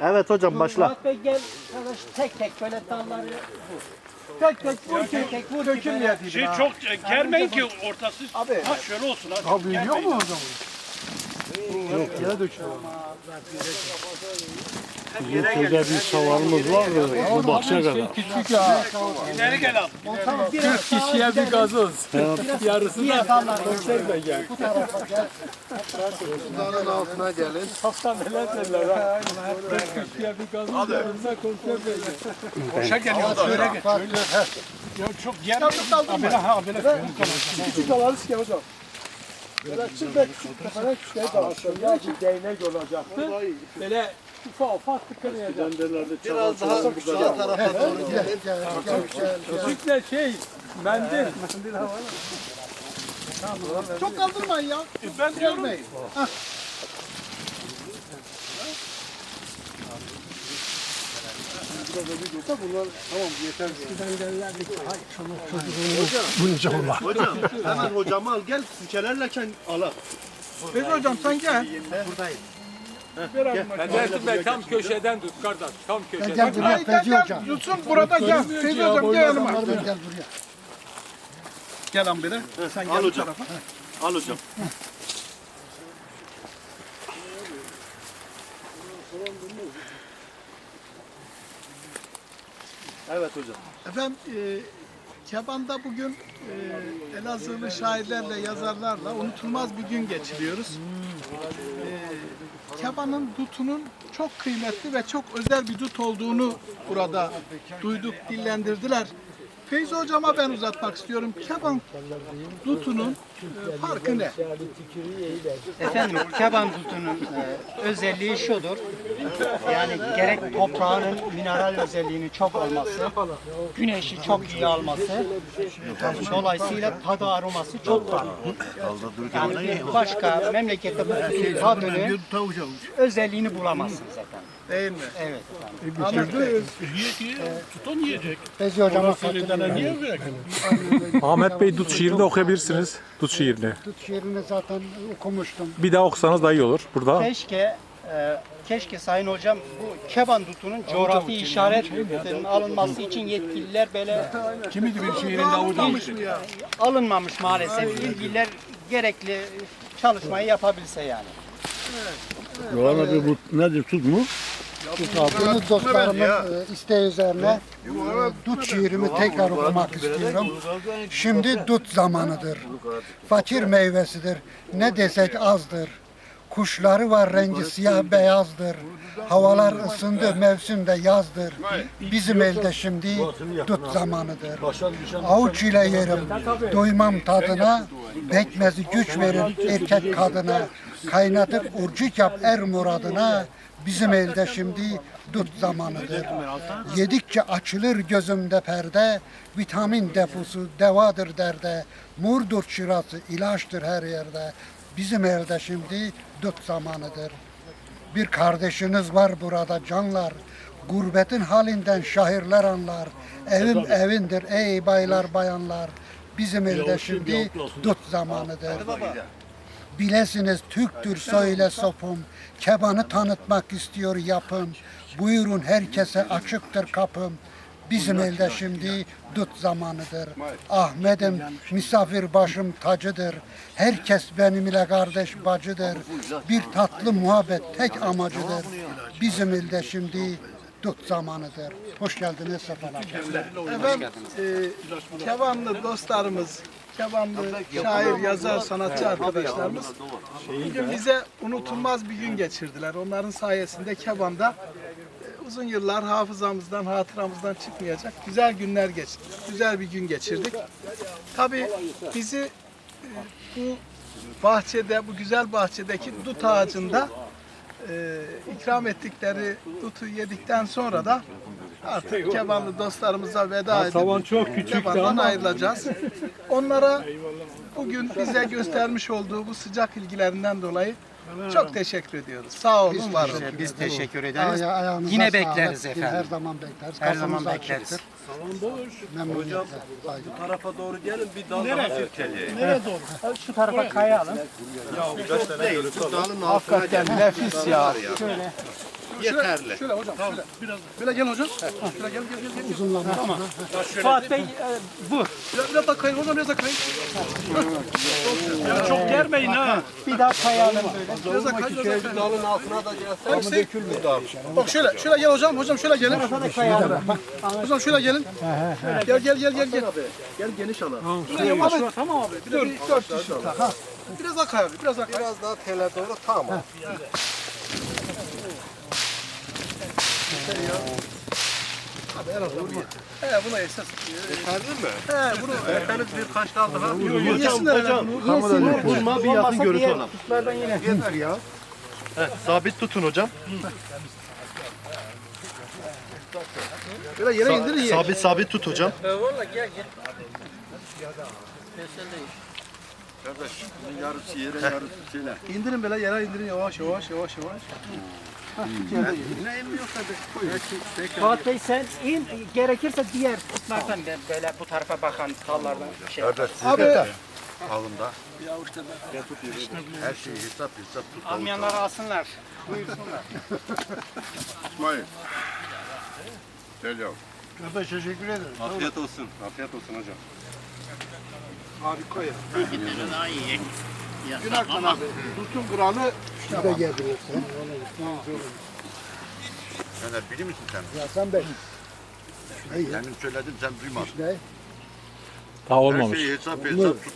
Evet hocam başla. Murat Bey gel arkadaş tek tek böyle dalları vur. Tek tek vur tek tek vur. Döküm Şey çok e, germeyin ki ortası. Abi. Ha şöyle olsun hadi. Abi yok mu Şurada bir savarımız var bu bahçe kadar. İleri gel abi. Kişiye bir gazoz. Yarısı dalları konserve gel. Dağın altına gelin. Hastaneler derler ha. Kişiye bir gazoz yarısına konserve gel. Boşa geliyor da öyle geç. Ya çok germeyin. Abi ha abi. Küçük daları sikeyim hocam. Böyle çık ve küçük kafana küçük dalaşıyor. Ya bir değnek olacaktı. Böyle ufak ufak tıkanıyacak. Biraz daha sağ tarafa doğru gelin. Küçükle şey, mendil. Çok kaldırmayın ya. Ben diyorum. Hocam hemen hocamı al gel sükelerleken ala. Peki hocam sen gel. Ben derdim ben tam köşeden tut kardeş. Tam köşeden. Gel buraya Feyzi hocam. Tutsun burada gel. Feyzi hocam gel yanıma. Gel buraya. Gel lan biri. Sen gel bu hocam. tarafa. Al hocam. Evet hocam. Efendim e, Keban'da bugün e, Elazığlı şairlerle, yazarlarla unutulmaz bir gün geçiriyoruz. E, Keban'ın dutunun çok kıymetli ve çok özel bir dut olduğunu burada duyduk, dillendirdiler. Feyzi hocama ben uzatmak istiyorum. Keban dutunun e, farkı ne? Efendim keban tutunun e, özelliği şudur. Yani gerek toprağının mineral özelliğinin çok olması, güneşi çok iyi alması, dolayısıyla tadı aroması çok farklı. Yani bir başka memlekette bu tadını, özelliğini bulamazsınız efendim. Değil mi? Evet. Tuton yiyecek. Feyzi hocama Niye ver? Ahmet Bey Dut şiirini de okuyabilirsiniz. Dut şiirini. Tut şiirini zaten okumuştum. Bir daha okusanız daha iyi olur burada. Keşke e, keşke Sayın Hocam bu Keban dutunun coğrafi işaretinin alınması için yetkililer böyle Kimiydi bir şiirin Davud'u? alınmamış maalesef. İlgililer gerekli çalışmayı yapabilse yani. Yohan abi bu nedir tut mu? Bunu dostlarımın e, isteği üzerine dut şiirimi tekrar okumak istiyorum. Şimdi dut zamanıdır. Fakir meyvesidir. Ne desek azdır. Kuşları var rengi siyah beyazdır. Havalar ısındı mevsimde yazdır. Bizim elde şimdi dut zamanıdır. Avuç ile yerim doymam tadına. Bekmezi güç verir erkek kadına. Kaynatıp urcuk yap er muradına. Bizim elde şimdi dut zamanıdır. Yedikçe açılır gözümde perde. Vitamin deposu devadır derde. Murdur çırası ilaçtır her yerde. Bizim elde şimdi dut zamanıdır. Bir kardeşiniz var burada canlar. Gurbetin halinden şahirler anlar. Evim evindir ey baylar bayanlar. Bizim elde şimdi dut zamanıdır. Bilesiniz Türktür söyle sopum. Kebanı tanıtmak istiyor yapım. Buyurun herkese açıktır kapım. Bizim elde şimdi dut zamanıdır. Ahmet'im misafir başım tacıdır. Herkes benim ile kardeş bacıdır. Bir tatlı muhabbet tek amacıdır. Bizim elde şimdi dut zamanıdır. Hoş geldiniz sefalar. Efendim e, Kebanlı dostlarımız, Kebanlı şair, yazar, sanatçı arkadaşlarımız bugün bize unutulmaz bir gün geçirdiler. Onların sayesinde Keban'da e, uzun yıllar hafızamızdan, hatıramızdan çıkmayacak güzel günler geçirdik. Güzel bir gün geçirdik. Tabii bizi e, bu bahçede, bu güzel bahçedeki dut ağacında e, ikram ettikleri dutu yedikten sonra da artık Kebanlı dostlarımıza veda edip Savan çok küçüktü Keban'dan ama ayrılacağız. Onlara bugün bize göstermiş olduğu bu sıcak ilgilerinden dolayı Çok teşekkür ediyoruz. Sağ olun, var olun. Biz teşekkür ederiz. Aya- ayağınıza Yine sağlık. bekleriz Her efendim. zaman bekleriz. Her zaman Kapımız bekleriz. açıktır. Memnuniyetle. saygı. tarafa doğru gelin bir dal daha sirkeleyin. Şu tarafa kayalım. Şu dalın altına Hakikaten nefis ya. Yeterli. Şöyle hocam, şöyle. Biraz, böyle gel hocam. Şöyle gel, gel, gel. gel. Uzunlamasına. Fuat Bey e, bu. Biraz, biraz daha kayın hocam, biraz daha kayın. Çok germeyin ha. Bir daha kayalım böyle. Biraz daha kayın, biraz daha kayın. Dalın altına da gelse dökülmüyor dal. Bak şöyle, şöyle gel hocam, hocam şöyle gelin. Kayalım. Hocam şöyle gelin. Gel, gel, gel, gel, gel. Gel geniş alan. Tamam abi. Bir de bir, dört kişi Ha. Biraz daha kay abi, biraz daha kay. Biraz daha tele doğru tamam. Abi en az vurma. He buna esas. Yeterli mi? He bunu. Erteniz birkaç dal daha. Yesinler hocam. Vurma bir yakın görüntü alalım. kuşlardan yine. Yeter ya. sabit tutun hocam. Böyle yere indirin ye. Sabit sabit tut hocam. Kardeş, yarısı yere yarısı şeyle. İndirin böyle yere indirin yavaş yavaş yavaş yavaş. Fuat Bey sen in gerekirse diğer kuşlardan ben böyle bu tarafa bakan dallardan bir şey. Kardeş Abi alında. Her şeyi hesap hesap tut. Almayanları alsınlar. Buyursunlar. İsmail. Gel yavrum. Kardeş teşekkür ederim. Afiyet olsun. Afiyet olsun hocam. harika ya. Günaktan abi. Tutun kralı Bir de geldirirsin. Fener bilir misin sen? Hasan Bey. Kendim söyledim sen duymadın. Ne? Daha Her olmamış. şeyi hesap hesap tut